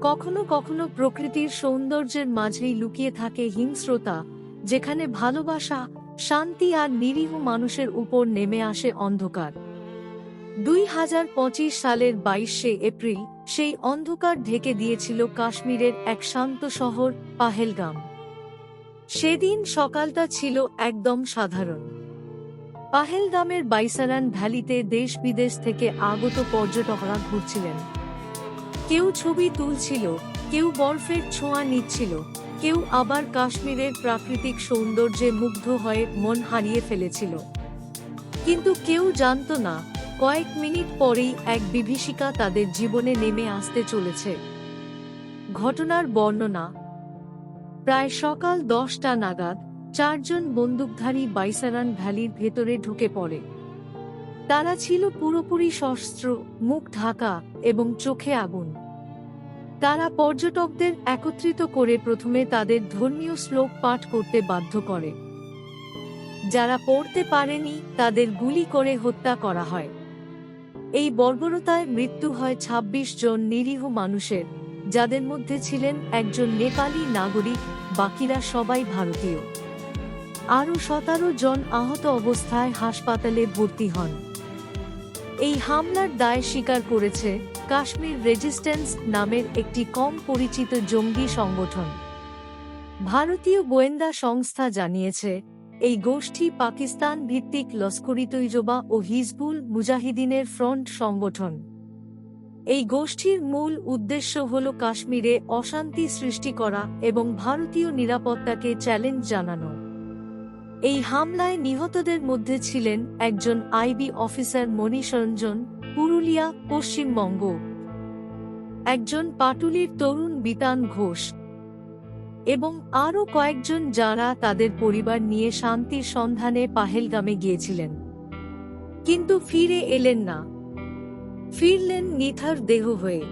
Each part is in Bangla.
কখনো কখনো প্রকৃতির সৌন্দর্যের মাঝেই লুকিয়ে থাকে হিংস্রতা, যেখানে ভালোবাসা, শান্তি আর নিরীহ মানুষের উপর নেমে আসে অন্ধকার। দুই হাজার পঁচিশ সালের বাইশে এপ্রিল, সেই অন্ধকার ঢেকে দিয়েছিল কাশ্মীরের এক শান্ত শহর, পাহেলগাম। সেদিন সকালটা ছিল একদম সাধারণ। পাহেলগামের বাইসারান ভ্যালিতে দেশ বিদেশ থেকে আগত পর্যটকরা ঘুরছিলেন। কেউ ছবি তুলছিল, কেউ বরফের ছোঁয়া নিচ্ছিল, কেউ আবার কাশ্মীরের প্রাকৃতিক সৌন্দর্যে মুগ্ধ হয়ে মন হারিয়ে ফেলেছিল। কিন্তু কেউ জানত না, কয়েক মিনিট পরেই এক বিভীষিকা তাদের জীবনে নেমে আসতে চলেছে। ঘটনার বর্ণনা, প্রায় সকাল দশটা নাগাদ, চারজন বন্দুকধারী বাইসারান ভ্যালির ভেতরে ঢুকে পড়ে। তারা ছিল পুরোপুরি সশস্ত্র, মুখ ঢাকা এবং চোখে আগুন। তারা পর্যটকদের একত্রিত করে প্রথমে তাদের ধর্মীয় শ্লোক পাঠ করতে বাধ্য করে। যারা পড়তে পারেনি, তাদের গুলি করে হত্যা করা হয়। এই বর্বরতায় মৃত্যু হয় ২৬ জন নিরীহ মানুষের, যাদের মধ্যে ছিলেন একজন নেপালি নাগরিক, বাকিরা সবাই ভারতীয়। আরও সতেরো জন আহত অবস্থায় হাসপাতালে ভর্তি হন। এই হামলার দায় স্বীকার করেছে কাশ্মীর রেজিস্ট্যান্স নামের একটি কম পরিচিত জঙ্গি সংগঠন। ভারতীয় গোয়েন্দা সংস্থা জানিয়েছে, এই গোষ্ঠী পাকিস্তান ভিত্তিক লস্করি তৈজবা ও হিজবুল মুজাহিদিনের ফ্রন্ট সংগঠন। এই গোষ্ঠীর মূল উদ্দেশ্য হল কাশ্মীরে অশান্তি সৃষ্টি করা এবং ভারতীয় নিরাপত্তাকে চ্যালেঞ্জ জানানো। এই হামলায় নিহতদের মধ্যে ছিলেন একজন আইবি অফিসার মনীষ রঞ্জন, পুরুলিয়া, পশ্চিমবঙ্গ। একজন পাটুলির তরুণ বিতান ঘোষ। এবং আরও কয়েকজন যারা তাদের পরিবার নিয়ে শান্তির সন্ধানে পাহেলগামে গিয়েছিলেন। কিন্তু ফিরে এলেন না। ফিরলেন নিথার দেহ হয়ে।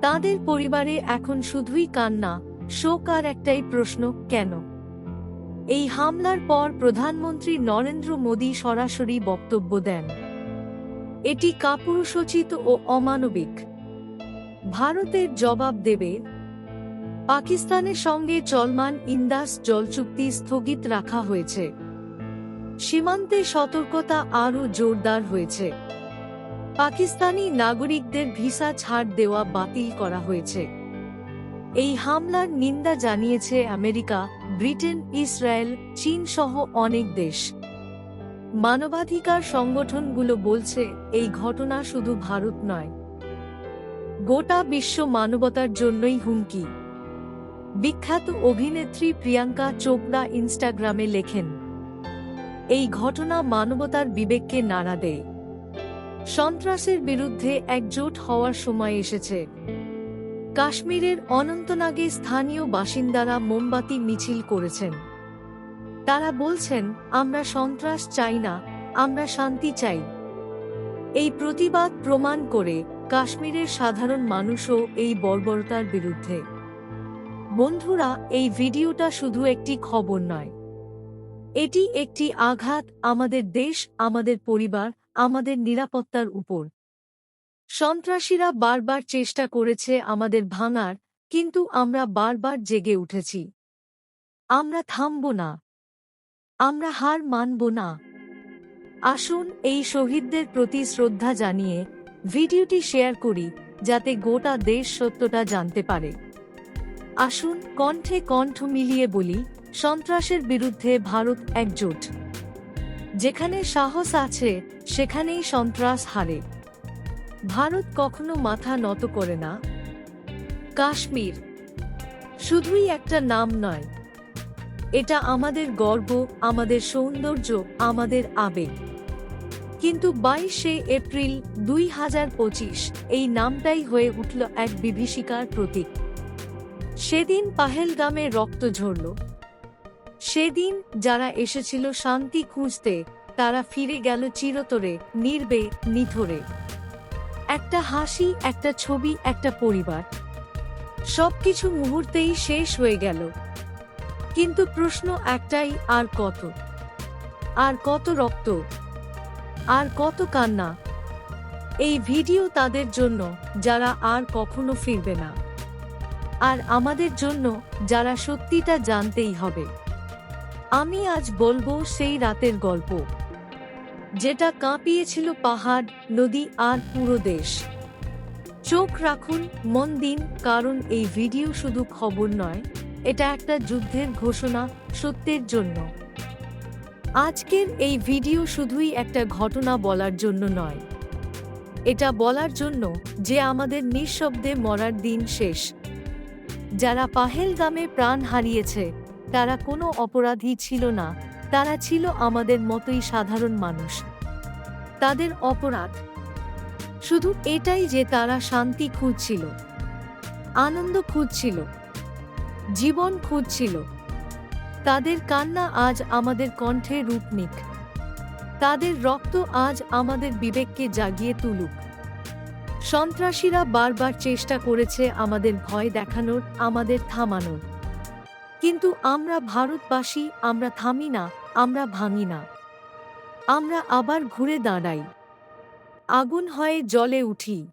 তাদের পরিবারে এখন শুধুই কান্না, শোক আর একটাই প্রশ্ন, কেন? এই হামলার পর প্রধানমন্ত্রী নরেন্দ্র মোদী সরাসরি বক্তব্য দেন। এটি কাপুরুষোচিত ও অমানবিক। ভারতের জবাব দেবে, পাকিস্তানের সঙ্গে চলমান ইন্দাস জল চুক্তি স্থগিত রাখা হয়েছে। সীমান্তে সতর্কতা আরও জোরদার হয়েছে। পাকিস্তানি নাগরিকদের ভিসা ছাড় দেওয়া বাতিল করা হয়েছে। এই হামলার নিন্দা জানিয়েছে আমেরিকা, ব্রিটেন, ইসরায়েল, চীন সহ অনেক দেশ। মানবাধিকার সংগঠনগুলো বলছে, এই ঘটনা শুধু ভারত নয়। গোটা বিশ্ব মানবতার জন্যই হুমকি। বিখ্যাত অভিনেত্রী প্রিয়াঙ্কা চোপড়া ইনস্টাগ্রামে লেখেন, এই ঘটনা মানবতার বিবেককে নাড়া দেয়। সন্ত্রাসের বিরুদ্ধে একজোট হওয়ার সময় এসেছে। কাশ্মীরের অনন্তনাগে স্থানীয় বাসিন্দারা মোমবাতি মিছিল করেছেন। তারা বলছেন, আমরা সন্ত্রাস চাই না, আমরা শান্তি চাই। এই প্রতিবাদ প্রমাণ করে কাশ্মীরের সাধারণ মানুষও এই বর্বরতার বিরুদ্ধে। বন্ধুরা, এই ভিডিওটা শুধু একটি খবর নয়। এটি একটি আঘাত আমাদের দেশ, আমাদের পরিবার, আমাদের নিরাপত্তার উপর। সন্ত্রাসীরা বারবার চেষ্টা করেছে আমাদের ভাঙার, কিন্তু আমরা বারবার জেগে উঠেছি। আমরা থামব না। আমরা হার মানব না। আসুন এই শহীদদের প্রতি শ্রদ্ধা জানিয়ে ভিডিওটি শেয়ার করি, যাতে গোটা দেশ সত্যটা জানতে পারে। আসুন কণ্ঠে কণ্ঠ মিলিয়ে বলি, সন্ত্রাসের বিরুদ্ধে ভারত একজোট। যেখানে সাহস আছে, সেখানেই সন্ত্রাস হারে। ভারত কখনো মাথা নত করে না। কাশ্মীর। শুধুই একটা নাম নয়। এটা আমাদের গর্ব, আমাদের সৌন্দর্য, আমাদের আবেগ। কিন্তু বাইশে এপ্রিল দুই হাজার পঁচিশ এই নামটাই হয়ে উঠল এক বিভীষিকার প্রতীক। সেদিন পাহেলগামে রক্ত ঝরল। সেদিন যারা এসেছিল শান্তি খুঁজতে, তারা ফিরে গেল চিরতরে, নির্বে, নিথরে। একটা হাসি, একটা ছবি, একটা পরিবার। সবকিছু মুহূর্তেই শেষ হয়ে গেল। কিন্তু প্রশ্ন একটাই, আর কত? আর কত রক্ত? আর কত কান্না? এই ভিডিও তাদের জন্য, যারা আর কখনো ফিরবে না। আর আমাদের জন্য, যারা সত্যিটা জানতেই হবে। আমি আজ বলব সেই রাতের গল্প। যেটা কাঁপিয়েছিল পাহাড়, নদী আর পুরো দেশ। চোখ রাখুন, মন দিন, কারণ এই ভিডিও শুধু খবর নয়, এটা একটা যুদ্ধের ঘোষণা সত্যের জন্য। আজকের এই ভিডিও শুধুই একটা ঘটনা বলার জন্য নয়। এটা বলার জন্য যে আমাদের নিঃশব্দে মরার দিন শেষ। যারা পাহেলগামে প্রাণ হারিয়েছে, তারা কোনো অপরাধী ছিল না। তারা ছিল আমাদের মতোই সাধারণ মানুষ। তাদের অপরাধ। শুধু এটাই যে তারা শান্তি খুঁজছিল। আনন্দ খুঁজছিল। জীবন খুঁজছিল। তাদের কান্না আজ আমাদের কণ্ঠে রূপ নিক। তাদের রক্ত আজ আমাদের বিবেককে জাগিয়ে তুলুক। সন্ত্রাসীরা বারবার চেষ্টা করেছে আমাদের ভয় দেখানোর, আমাদের থামানোর। কিন্তু আমরা ভারতবাসী, আমরা থামি না, আমরা ভাঙি না। আমরা আবার ঘুরে দাঁড়াই। আগুন হয়ে জলে উঠি।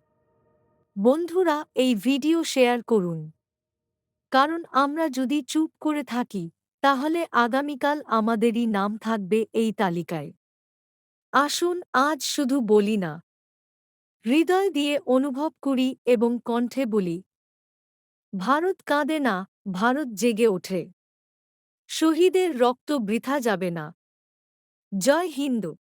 বন্ধুরা, এই ভিডিও শেয়ার করুন। কারণ আমরা যদি চুপ করে থাকি, তাহলে আগামীকাল আমাদেরই নাম থাকবে এই তালিকায়। আসুন, আজ শুধু বলি না। হৃদয় দিয়ে অনুভব করি এবং কণ্ঠে বলি ভারত কাঁদে না ভারত জেগে ওঠে। শহীদের রক্ত বৃথা যাবে না। জয় হিন্দ।